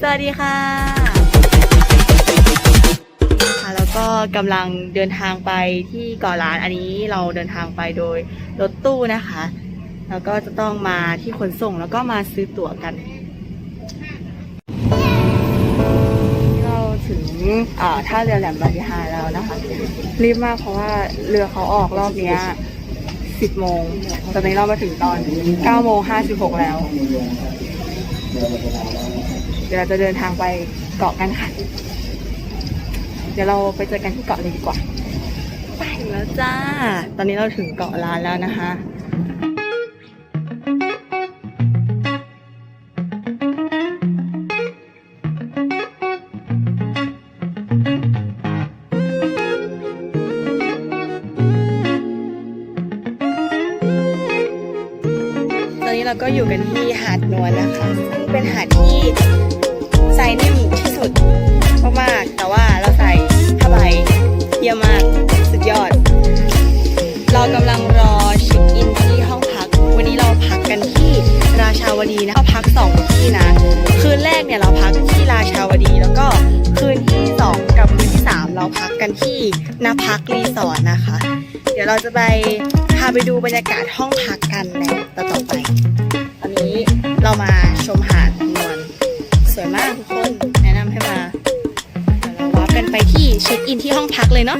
สวัสดีค่ะค่ะ แล้วก็กำลังเดินทางไปที่เกาะล้านอันนี้เราเดินทางไปโดยรถตู้นะคะ แล้วก็จะต้องมาที่ขนส่งแล้วก็มาซื้อตั๋วกัน เราถึงอ่าท่าเรือแหลมบาริฮาแล้วนะคะ รีบมากเพราะว่าเรือเขาออกรอบเนี้ย10โมง ตอนนี้เรามาถึงตอน9โมง56 แล้ว เดี๋ยวเราจะเดินทางไปเกาะกันค่ะ เดี๋ยวเราไปเจอกันที่เกาะเลยดีกว่า ไปถึงแล้วจ้า ตอนนี้เราถึงเกาะล้านแล้วนะคะตอนนี้เราก็อยู่กันที่หาดนวลนะคะซึ่งเป็นหาดที่ นิ่มที่สุดมากๆแต่ว่าเราใส่ผ้าใบเยี่ยมมากสุดยอด เรากำลังรอเช็คอินที่ห้องพัก วันนี้เราพักกันที่ราชาวดีนะเราพักสองที่นะ คืนแรกเนี่ยเราพักที่ราชาวดีแล้วก็คืนที่สองกับคืนที่สามเราพักกันที่นาพักรีสอร์ทนะคะ เดี๋ยวเราจะไปพาไปดูบรรยากาศห้องพักกันในต่อต่อไป ตอนนี้เรามา อินที่ห้องพักเลยเนาะ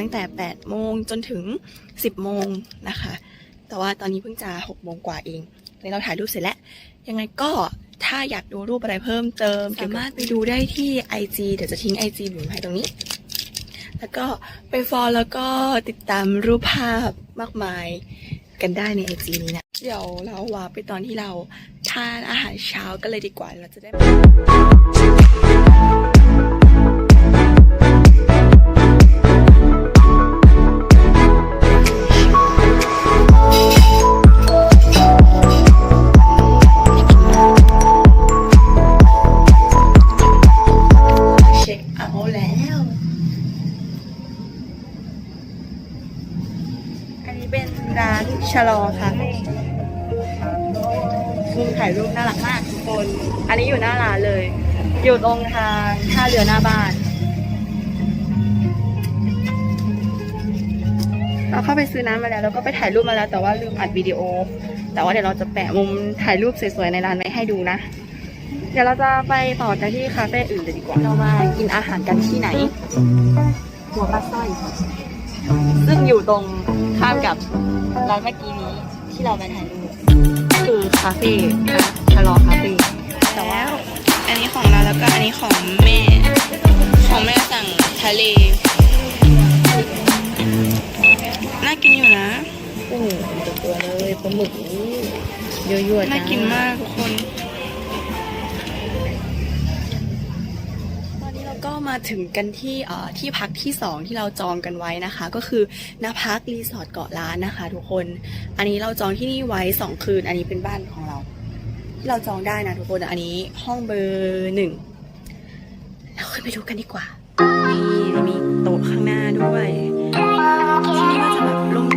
ตั้งแต่ 8 โมงจนถึง 10 โมงนะคะ แต่ว่าตอนนี้เพิ่งจะ 6 โมงกว่าเองเลยเราถ่ายรูปเสร็จแล้ว ยังไงก็ถ้าอยากดูรูปอะไรเพิ่มเติม สามารถไปดูได้ที่ IG เดี๋ยวจะทิ้ง IG อยู่ให้ตรงนี้ แล้วก็ไปฟอลแล้วก็ติดตามรูปภาพมากมายกันได้ใน IG นี้นะ เดี๋ยวเราว่าไปตอนที่เราทานอาหารเช้ากันเลยดีกว่า เราจะได้ ตรงทางท่าเรือหน้าบ้าน เราเข้าไปซื้อน้ำมาแล้วแล้วก็ไปถ่ายรูปมาแล้ว แต่ว่าลืมอัดวิดีโอ แต่ว่าเดี๋ยวเราจะแปะมุมถ่ายรูปสวยๆในร้านไว้ให้ดูนะ เดี๋ยวเราจะไปต่อกันที่คาเฟ่อื่นเลยดีกว่า เรามากินอาหารกันที่ไหน หัวปลาสร้อย ซึ่งอยู่ตรงข้ามกับร้านเมื่อกี้นี้ที่เราไปถ่ายรูปคือคาเฟ่ชะลอคาเฟ่แต่ว่า อันนี้ของเราแล้วก็อันนี้ของแม่ ของแม่สั่งทะเล น่ากินอยู่นะโอ้โหเป็นตัวเลยปลาหมึกนี่ยั่วๆจ้าน่ากินมากทุกคน ตอนนี้เราก็มาถึงกันที่เอ่อที่พักที่สองที่เราจองกันไว้นะคะ ก็คือณพักรีสอร์ทเกาะล้านนะคะ ทุกคน อันนี้เราจองที่นี่ไว้สองคืน อันนี้เป็นบ้านของเรา ที่เราจองได้นะทุกคนอันนี้ห้องเบอร์หนึ่งเราขึ้นไปดูกันดีกว่านี่มีโต๊ะข้างหน้าด้วยที่นี่ก็จะแบบร่ม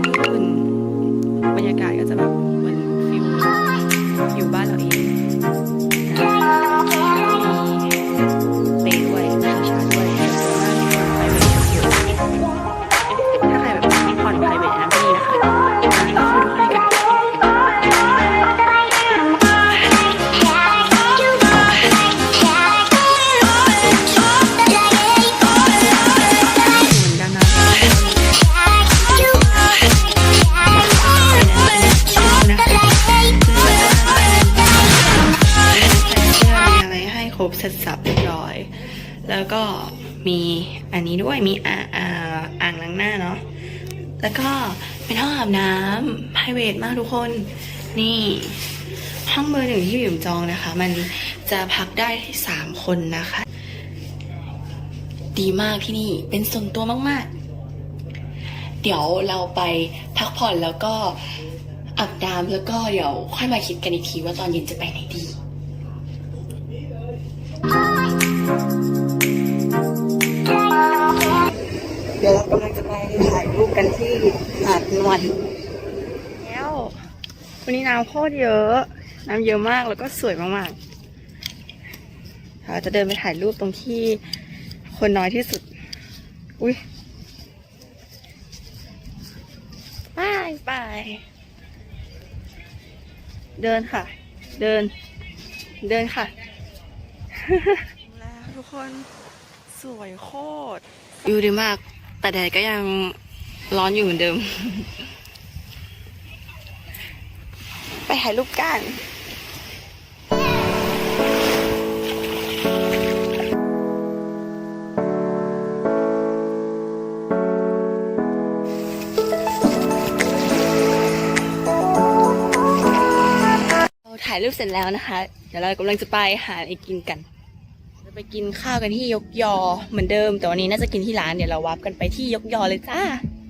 บเสร็จสับเรียบร้อย แล้วก็มีอันนี้ด้วยมีอ่าอ่าอ่างล้างหน้าเนาะแล้วก็เป็นห้องอาบน้ำ private มากทุกคน นี่ ห้องเบอร์หนึ่งที่อยู่จองนะคะ มันจะพักได้สามคนนะคะ ดีมากที่นี่เป็นส่วนตัวมากๆ เดี๋ยวเราไปพักผ่อนแล้วก็อาบน้ำแล้วก็เดี๋ยวค่อยมาคิดกันอีกทีว่าตอนเย็นจะไปไหนดี ที่หาดนวลแล้ววันนี้น้ำโคตรเยอะ น้ำเยอะมากแล้วก็สวยมากๆเราจะเดินไปถ่ายรูปตรงที่คนน้อยที่สุด อุ้ยไปไปเดินค่ะ เดิน เดินค่ะ แล้วทุกคนสวยโคตรวิวดีมาก แต่แดดก็ยัง ร้อนอยู่เหมือนเดิม ไปถ่ายรูปกันเราถ่ายรูปเสร็จแล้วนะคะ เดี๋ยวเรากำลังจะไปหาอะไรกินกัน จะไปกินข้าวกันที่ยกยอเหมือนเดิม แต่วันนี้น่าจะกินที่ร้าน เดี๋ยวเราวับกันไปที่ยกยอเลยจ้า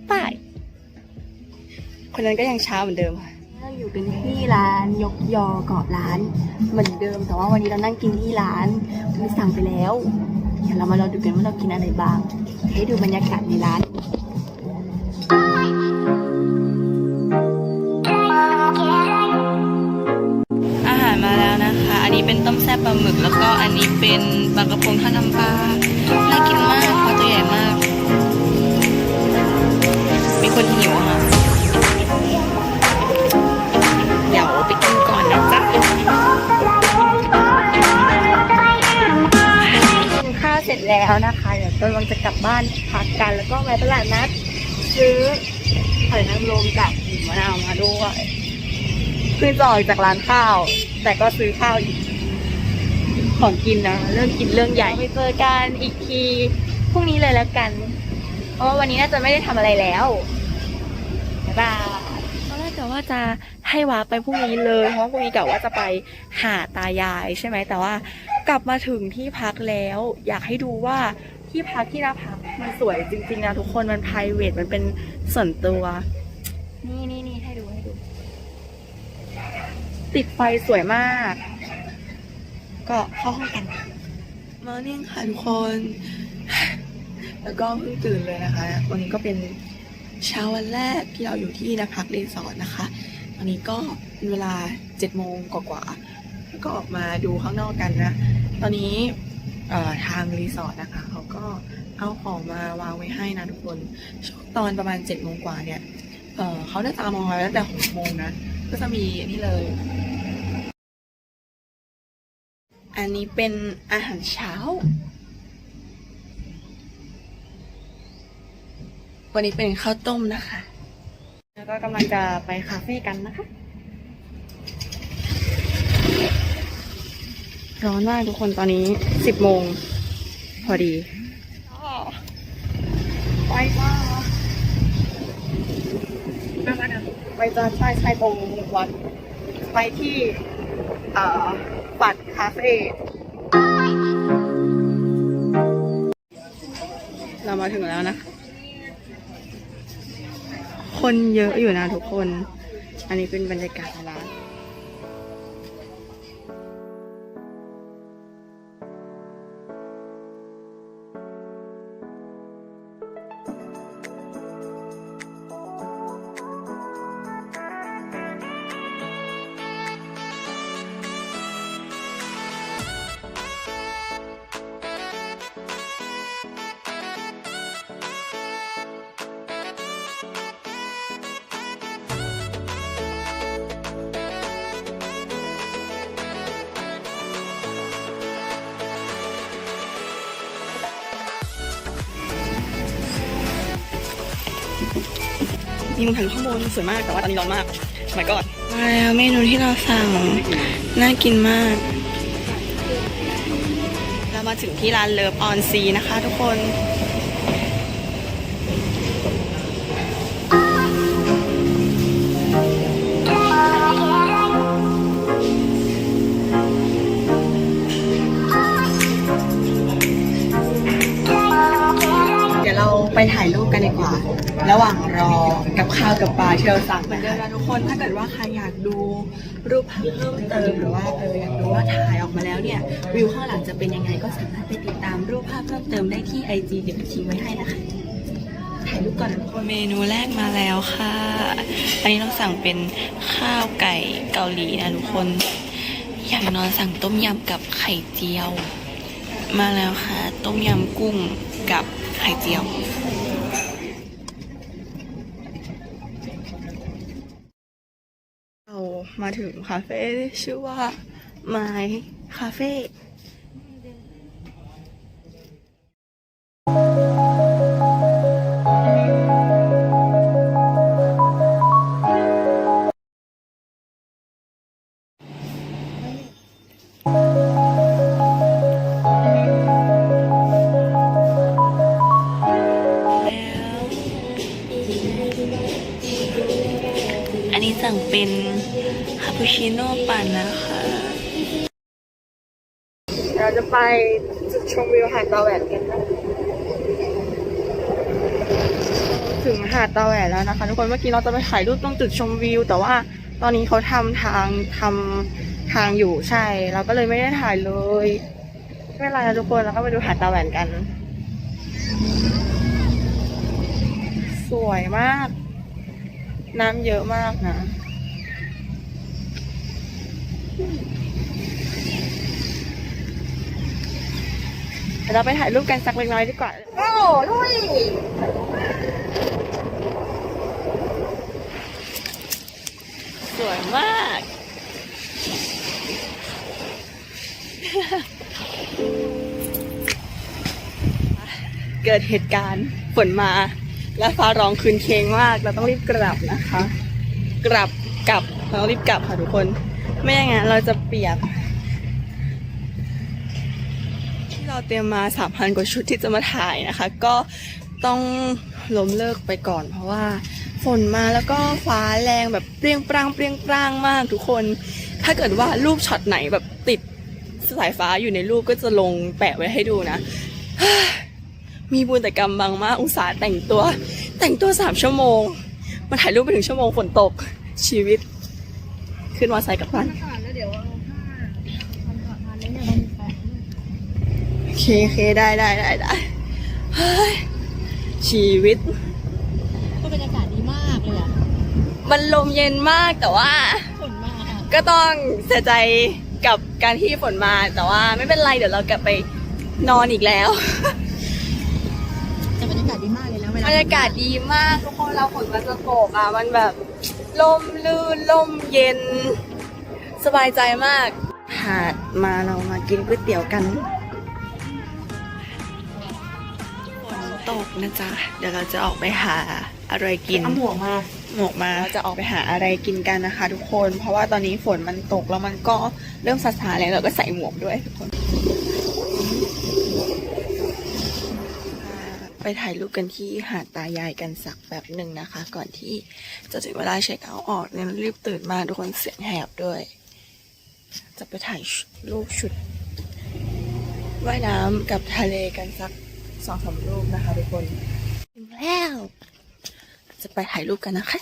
ไปคนนั้นก็ยังเช้าเหมือนเดิมค่ะ เราอยู่กันที่ร้านยกยอเกาะร้านเหมือนเดิม แต่ว่าวันนี้เรานั่งกินที่ร้านมีสั่งไปแล้ว เดี๋ยวเรามาลองดูกันว่าเรากินอะไรบ้าง ให้ดูบรรยากาศในร้าน อาหารมาแล้วนะคะ อันนี้เป็นต้มแซ่บปลาหมึก แล้วก็อันนี้เป็นปลากระพงทอดน้ำปลา น่ากินมาก คนหิวอะค่ะ เดี๋ยวไปกินก่อนนะจ๊ะกินข้าวเสร็จแล้วนะคะ เดี๋ยวกำลังจะกลับบ้านพักกันแล้วก็ไปตลาดนัดซื้อหอยนางรมกับหิมะนาวมาด้วยคือจะออกจากร้านข้าว แต่ก็ซื้อข้าวอีกของกินนะเรื่องกินเรื่องใหญ่ไปเจอกันอีกทีพรุ่งนี้เลยแล้วกัน เพราะว่าวันนี้น่าจะไม่ได้ทำอะไรแล้วบ๊ายบายตอนแรกกะว่าจะให้วาไปพรุ่งนี้เลยเพราะว่าพรุ่งนี้กะว่าจะไปหาตายายใช่ไหมแต่ว่ากลับมาถึงที่พักแล้ว อยากให้ดูว่าที่พักที่น่าพักมันสวยจริงๆนะทุกคนมัน p r i v a t มันเป็นส่วนตัว นี่นี่นี่ให้ดูให้ดู ติดไฟสวยมาก ก็เข้าห้องกันมาเนี่ยค่ะทุกคน แล้วก็เพิ่งตื่นเลยนะคะ วันนี้ก็เป็น เช้าวันแรกที่เราอยู่ที่นพักรีสอร์ทนะคะ ตอนนี้ก็เป็นเวลาเจ็ดโมงกว่าๆแล้วก็ออกมาดูข้างนอกกันนะ ตอนนี้ทางรีสอร์ทนะคะเขาก็เอาของมาวางไว้ให้นะทุกคนช่วงตอนประมาณเจ็ดโมงกว่าเนี่ยเเขาได้ตามองไว้ตั้งแต่หกโมงนะ ก็จะมีนี่เลย อันนี้เป็นอาหารเช้า วันนี้เป็นข้าวต้มนะคะ แล้วก็กำลังจะไปคาเฟ่กันนะคะ ร้อนมากทุกคนตอนนี้สิบโมงพอดีไปมากไปจะใช่ใช่ตรงวัด ไปที่เอ่อปัดคาเฟ่เรามาถึงแล้วนะคะ คนเยอะอยู่นะทุกคน อันนี้เป็นบรรยากาศร้าน มีมุมถ่ายรูปข้างบนสวยมากแต่ว่าตอนนี้ร้อนมากสมัยก่อนมาแล้วเมนูที่เราสั่งน่ากินมาก เรามาถึงที่ร้านเลิฟออนซีนะคะทุกคนเดี๋ยวเราไปถ่ายรูปกันดีกว่า ระหว่างรอกับข้าวกับปลาที่เราสั่งเหมือนเดิมนะทุกคนถ้าเกิดว่าใครอยากดูรูปภาพเพิ่มเติมหรือว่าเอออยากดูว่าถ่ายออกมาแล้วเนี่ยวิวข้างหลังจะเป็นยังไงก็สามารถไปติดตามรูปภาพเพิ่มเติมได้ที่ IG เดี๋ยวทิ้งไว้ให้นะคะถ่ายรูปก่อนนะทุกคนเมนูแรกมาแล้วค่ะ อันนี้เราสั่งเป็นข้าวไก่เกาหลีนะทุกคนอย่างนอนสั่งต้มยำกับไข่เจียว มาแล้วค่ะ ต้มยำกุ้งกับไข่เจียว เรา มาถึงคาเฟ่ชื่อว่า My Cafe อัน จะไปจุดชมวิวหาดตาแหวนกันนะถึงหาดตาแหวนแล้วนะคะ ทุกคนเมื่อกี้เราจะไปถ่ายรูปตรงจุดชมวิว แต่ว่าตอนนี้เขาทำทางทำทางอยู่ใช่ เราก็เลยไม่ได้ถ่ายเลยไม่เป็นไรนะทุกคนเราก็ไปดูหาดตาแหวนกัน สวยมาก น้ำเยอะมากนะ เราไปถ่ายรูปกันสักเล็กน้อยดีกว่าโอ้ลุยสวยมากเกิดเหตุการณ์ฝนมา และฟ้าร้องคืนเคงมาก เราต้องรีบกลับนะคะ กลับกลับเราต้องรีบกลับค่ะทุกคน ไม่อย่างนั้นเราจะเปียก ที่ เราเตรียมมาสามพันกว่าชุดที่จะมาถ่ายนะคะ ก็ต้องล้มเลิกไปก่อนเพราะว่าฝนมาแล้วก็ฟ้าแรงแบบเปรี้ยงปร้างเปรี้ยงปร้างมากทุกคน ถ้าเกิดว่ารูปช็อตไหนแบบติดสายฟ้าอยู่ในรูปก็จะลงแปะไว้ให้ดูนะ มีบุญแต่กรรมบางมากอุตส่าห์แต่งตัว แต่งตัวสามชั่วโมง มาถ่ายรูปไปถึงชั่วโมงฝนตกชีวิต ขึ้นมอไซค์กลับบ้าน แล้วเดี๋ยวเอาผ้าพันผ่าพันนี้เนี่ยมันแปะ โอ เคโอเคได้ได้ได้ได้เฮ้ยชีวิต ก็บรรยากาศดีมากเลยอะมันลมเย็นมากแต่ว่า ฝนมาอะก็ต้องเสียใจกับการที่ฝนมาแต่ว่าไม่เป็นไรเดี๋ยวเรากลับไปนอนอีกแล้วบรรยากาศดีมากทุกคนเราฝนมันจะตกอะมันแบบลมลื่นลมเย็น สบายใจมากหาดมาเรามากินก๋วยเตี๋ยวกัน ตกนะจ๊ะ เดี๋ยวเราจะออกไปหาอะไรกินเอาหมวกมาหมวกมาเราจะออกไปหาอะไรกินกันนะคะ ทุกคน เพราะว่าตอนนี้ฝนมันตกแล้วมันก็เริ่มซาซาแล้วเราก็ใส่หมวกด้วยทุกคนอ่าไปถ่ายรูปกันที่หาดตายายกันสักแบบหนึ่งนะคะ ก่อนที่จะถึงเวลาเช็คเอาท์ออกเนี่ยรีบตื่นมาทุกคนเสียงแหบด้วย จะไปถ่ายรูปชุดว่ายน้ำกับทะเลกันสัก สองสามรูปนะคะทุกคนถึงแล้ว จะไปถ่ายรูปกันนะคะ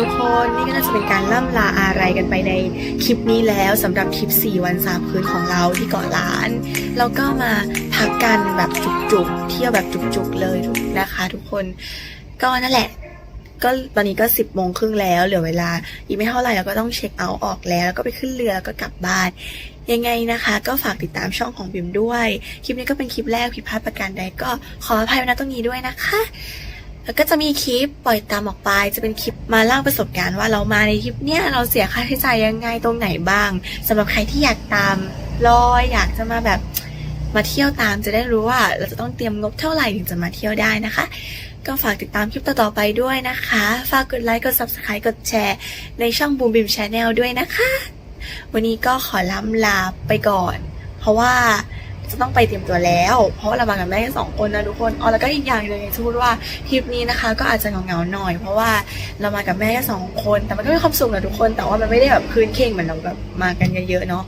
ทุกคนนี่ก็น่าจะเป็นการล่ำลาอะไรกันไปในคลิปนี้แล้วสำหรับทริป 4 วัน 3 คืนของเราที่เกาะล้านแล้วก็มาพักกันแบบจุกๆ เที่ยวแบบจุกๆเลยนะคะ ทุกคนก็นั่นแหละก็ตอนนี้ก็10โมงครึ่งแล้วเหลือเวลา อีกไม่เท่าไหร่เราก็ต้องเช็คเอาท์ออกแล้ว แล้วก็ไปขึ้นเรือแล้วก็กลับบ้าน ยังไงนะคะ ก็ฝากติดตามช่องของบิมด้วย คลิปนี้ก็เป็นคลิปแรกผิดพลาดประการใดก็ขออภัยไว้ณตรงนี้ด้วยนะคะ แล้วก็จะมีคลิปปล่อยตามออกไป จะเป็นคลิปมาเล่าประสบการณ์ว่าเรามาในทริปเนี้ยเราเสียค่าใช้จ่ายยังไงตรงไหนบ้างสำหรับใครที่อยากตามรอยอยากจะมาแบบมาเที่ยวตามจะได้รู้ว่าเราจะต้องเตรียมงบเท่าไหร่ถึงจะมาเที่ยวได้นะคะ ก็ฝากติดตามคลิปต่อๆไปด้วยนะคะ ฝากกดไลค์กด subscribe กดแชร์ ในช่อง Boom Bim Channel ด้วยนะคะ วันนี้ก็ขอล้ำลาไปก่อน เพราะว่า จะต้องไปเตรียมตัวแล้ว เพราะเรามากับแม่แค่สองคนนะทุกคนอ๋อแล้วก็อีกอย่างหนึ่งจะพูดว่าทริปนี้นะคะ ก็อาจจะเหงาๆหน่อย เพราะว่าเรามากับแม่แค่สองคน แต่มันก็มีความสุขนะทุกคน แต่ว่ามันไม่ได้แบบคืนเข่งเหมือนเราแบบมากันเยอะๆเนาะ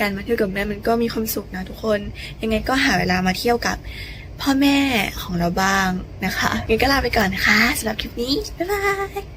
การมาเที่ยวกับแม่มันก็มีความสุขนะทุกคน ยังไงก็หาเวลามาเที่ยวกับพ่อแม่ของเราบ้างนะคะงั้นก็ลาไปก่อนนะคะสำหรับคลิปนี้บ๊ายบาย